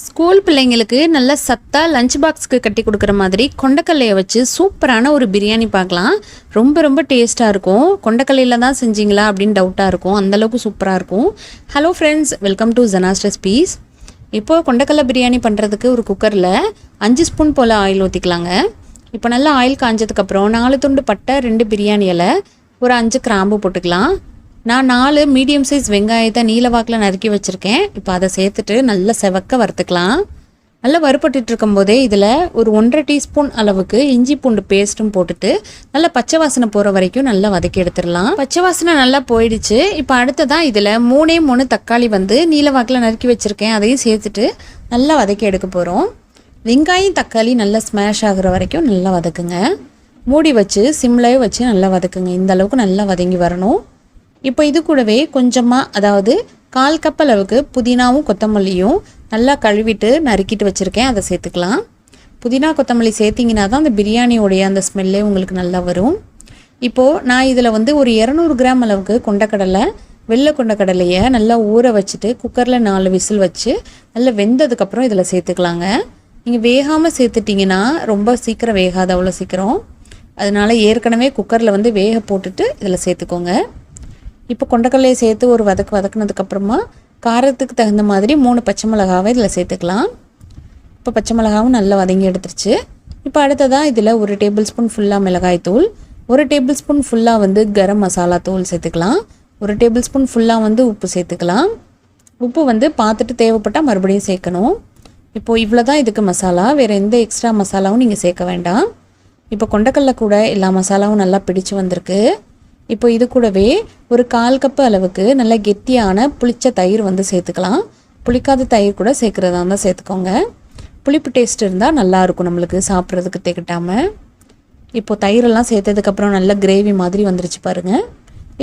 School பிள்ளைங்களுக்கு நல்ல சத்தா லஞ்ச் பாக்ஸ்க்கு கட்டி கொடுக்குற மாதிரி கொண்டக்கல்லையை வச்சு சூப்பரான ஒரு பிரியாணி பார்க்கலாம். ரொம்ப ரொம்ப டேஸ்ட்டாக இருக்கும். கொண்டக்கல்லையில் தான் செஞ்சீங்களா அப்படின்னு டவுட்டாக இருக்கும். அந்தளவுக்கு சூப்பராக இருக்கும். Hello friends welcome to Jana's recipes இப்போது கொண்டக்கல்லை பிரியாணி பண்ணுறதுக்கு ஒரு குக்கரில் அஞ்சு ஸ்பூன் போல் ஆயில் ஊற்றிக்கலாங்க இப்போ நல்லா ஆயில் காஞ்சதுக்கப்புறம் நாலு துண்டு பட்டை ரெண்டு பிரியாணி இலை ஒரு அஞ்சு கிராம்பு போட்டுக்கலாம். நான் நாலு மீடியம் சைஸ் வெங்காயத்தை நீல வாக்கில் நறுக்கி வச்சுருக்கேன். இப்போ அதை சேர்த்துட்டு நல்லா செவக்க வறுத்துக்கலாம். நல்லா வறுபட்டுட்டு இருக்கும்போதே இதில் ஒரு ஒன்றரை டீஸ்பூன் அளவுக்கு இஞ்சி பூண்டு பேஸ்ட்டும் போட்டுட்டு நல்லா பச்சை வாசனை போகிற வரைக்கும் நல்லா வதக்கி எடுத்துடலாம். பச்சை வாசனை நல்லா போயிடுச்சு. இப்போ அடுத்ததான் இதில் மூணே மூணு தக்காளி வந்து நீலவாக்கில் நறுக்கி வச்சுருக்கேன். அதையும் சேர்த்துட்டு நல்லா வதக்கி எடுக்க போகிறோம் வெங்காயம் தக்காளி நல்லா ஸ்மாஷ் ஆகிற வரைக்கும் நல்லா வதக்குங்க. மூடி வச்சு சிம்லேயே வச்சு நல்லா வதக்குங்க. இந்த அளவுக்கு நல்லா வதங்கி வரணும். இப்போ இது கூடவே கொஞ்சமாக அதாவது கால் கப் அளவுக்கு புதினாவும் கொத்தமல்லியும் நல்லா கழுவிட்டு நறுக்கிட்டு வச்சுருக்கேன். அதை சேர்த்துக்கலாம். புதினா கொத்தமல்லி சேர்த்திங்கன்னா தான் அந்த பிரியாணியோடைய அந்த ஸ்மெல்லே உங்களுக்கு நல்லா வரும். இப்போது நான் இதில் வந்து ஒரு இரநூறு கிராம் அளவுக்கு கொண்டக்கடலை வெள்ளை கொண்டக்கடலையை நல்லா ஊற வச்சுட்டு குக்கரில் நாலு விசில் வச்சு நல்லா வெந்ததுக்கப்புறம் இதில் சேர்த்துக்கலாங்க. நீங்கள் வேகாமல் சேர்த்துட்டிங்கன்னா ரொம்ப சீக்கிரம் வேகாது அவ்வளோ சீக்கிரம். அதனால் ஏற்கனவே குக்கரில் வந்து வேக போட்டுட்டு இதில் சேர்த்துக்கோங்க. இப்போ கொண்டக்கடலையை சேர்த்து ஒரு வதக்கு வதக்குனதுக்கப்புறமா காரத்துக்கு தகுந்த மாதிரி மூணு பச்சை மிளகாவை இதில் சேர்த்துக்கலாம். இப்போ பச்சை மிளகாவும் நல்லா வதங்கி எடுத்துருச்சு. இப்போ அடுத்ததாக இதில் ஒரு டேபிள் ஸ்பூன் ஃபுல்லாக மிளகாய் தூள் ஒரு டேபிள் ஸ்பூன் ஃபுல்லாக வந்து கரம் மசாலா தூள் சேர்த்துக்கலாம் ஒரு டேபிள் ஸ்பூன் ஃபுல்லாக வந்து உப்பு சேர்த்துக்கலாம். உப்பு வந்து பார்த்துட்டு தேவைப்பட்டால் மறுபடியும் சேர்க்கணும். இப்போது இவ்வளோ தான் இதுக்கு மசாலா வேறு எந்த எக்ஸ்ட்ரா மசாலாவும் நீங்கள் சேர்க்க வேண்டாம். இப்போ கொண்டக்கடல கூட எல்லா மசாலாவும் நல்லா பிடிச்சு வந்திருக்கு. இப்போ இது கூடவே ஒரு கால் கப்பு அளவுக்கு நல்ல கெட்டியான புளிச்ச தயிர் வந்து சேர்த்துக்கலாம். புளிக்காத தயிர் கூட சேர்க்குறதா இருந்தால் சேர்த்துக்கோங்க. புளிப்பு டேஸ்ட் இருந்தால் நல்லாயிருக்கும் நம்மளுக்கு சாப்பிட்றதுக்கு திகட்டாமல் இப்போ தயிரெல்லாம் சேர்த்ததுக்கப்புறம் நல்ல கிரேவி மாதிரி வந்துருச்சு பாருங்கள்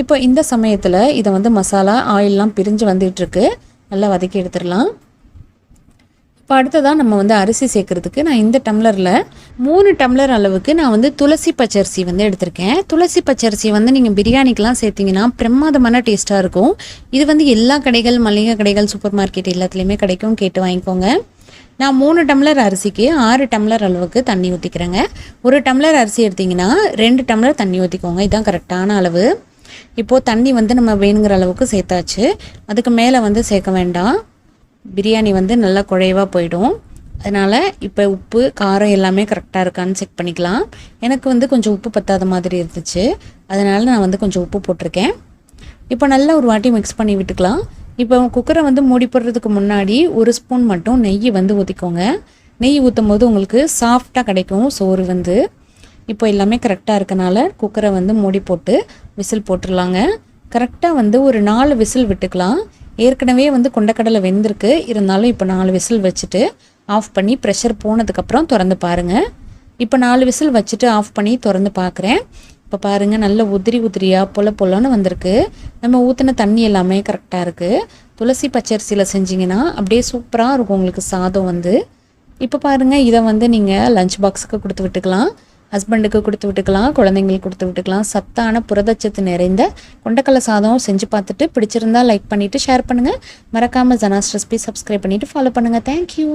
இப்போ இந்த சமயத்தில் இதை வந்து மசாலா ஆயிலெலாம் பிரிஞ்சு வந்துட்டுருக்கு நல்லா வதக்கி எடுத்துடலாம். இப்போ அடுத்ததாக நம்ம வந்து அரிசி சேர்க்குறதுக்கு நான் இந்த டம்ளரில் மூணு டம்ளர் அளவுக்கு நான் வந்து துளசி பச்சரிசி வந்து எடுத்திருக்கேன். துளசி பச்சரிசி வந்து நீங்கள் பிரியாணிக்கெலாம் சேர்த்திங்கன்னா பிரமாதமான டேஸ்ட்டாக இருக்கும். இது வந்து எல்லா கடைகள் மளிகை கடைகள் சூப்பர் மார்க்கெட் எல்லாத்துலேயுமே கிடைக்கும். கேட்டு வாங்கிக்கோங்க. நான் மூணு டம்ளர் அரிசிக்கு ஆறு டம்ளர் அளவுக்கு தண்ணி ஊற்றிக்கிறேங்க ஒரு டம்ளர் அரிசி எடுத்திங்கன்னா ரெண்டு டம்ளர் தண்ணி ஊற்றிக்கோங்க இதுதான் கரெக்டான அளவு. இப்போது தண்ணி வந்து நம்ம வேணுங்கிற அளவுக்கு சேர்த்தாச்சு. அதுக்கு மேலே வந்து சேர்க்க வேண்டாம். பிரியாணி வந்து நல்லா குழைவாக போயிடும். அதனால் இப்போ உப்பு காரம் எல்லாமே கரெக்டாக இருக்கான்னு செக் பண்ணிக்கலாம். எனக்கு வந்து கொஞ்சம் உப்பு பத்தாத மாதிரி இருந்துச்சு. அதனால் நான் வந்து கொஞ்சம் உப்பு போட்டிருக்கேன். இப்போ நல்லா ஒரு வாட்டி மிக்ஸ் பண்ணி விட்டுக்கலாம். இப்போ குக்கரை வந்து மூடி போடுறதுக்கு முன்னாடி ஒரு ஸ்பூன் மட்டும் நெய் வந்து ஊற்றிக்கோங்க நெய் ஊற்றும் போது உங்களுக்கு சாஃப்டாக கிடைக்கும் சோறு வந்து. இப்போ எல்லாமே கரெக்டாக இருக்கனால குக்கரை வந்து மூடி போட்டு விசில் போட்டுடலாங்க. கரெக்டாக வந்து ஒரு நாலு விசில் விட்டுக்கலாம். ஏற்கனவே வந்து கொண்டக்கடலை வெந்திருக்கு. இருந்தாலும் இப்போ நாலு விசில் வச்சுட்டு ஆஃப் பண்ணி ப்ரெஷர் போனதுக்கப்புறம் திறந்து பாருங்கள் இப்போ நாலு விசில் வச்சுட்டு ஆஃப் பண்ணி திறந்து பார்க்குறேன் இப்போ பாருங்கள் நல்ல உதிரி உதிரியாக பொல பொலன்னு வந்திருக்கு. நம்ம ஊற்றின தண்ணி எல்லாமே கரெக்டாக இருக்குது துளசி பச்சரிசியில் செஞ்சிங்கன்னா அப்படியே சூப்பராக இருக்கும் உங்களுக்கு சாதம் வந்து. இப்போ பாருங்கள் இதை வந்து நீங்கள் லஞ்ச் பாக்ஸுக்கு கொடுத்து விட்டுக்கலாம். ஹஸ்பண்டுக்கு கொடுத்து விட்டுக்கலாம் குழந்தைங்களுக்கு கொடுத்து விட்டுக்கலாம். சத்தான புரதச்சத்து நிறைந்த கொண்டக்கடலை சாதம் செஞ்சு பார்த்துட்டு பிடிச்சிருந்தா லைக் பண்ணிவிட்டு ஷேர் பண்ணுங்கள் மறக்காமல் ஜனாஸ் ரெசிபி சப்ஸ்கிரைப் பண்ணிவிட்டு ஃபாலோ பண்ணுங்கள் தேங்க்யூ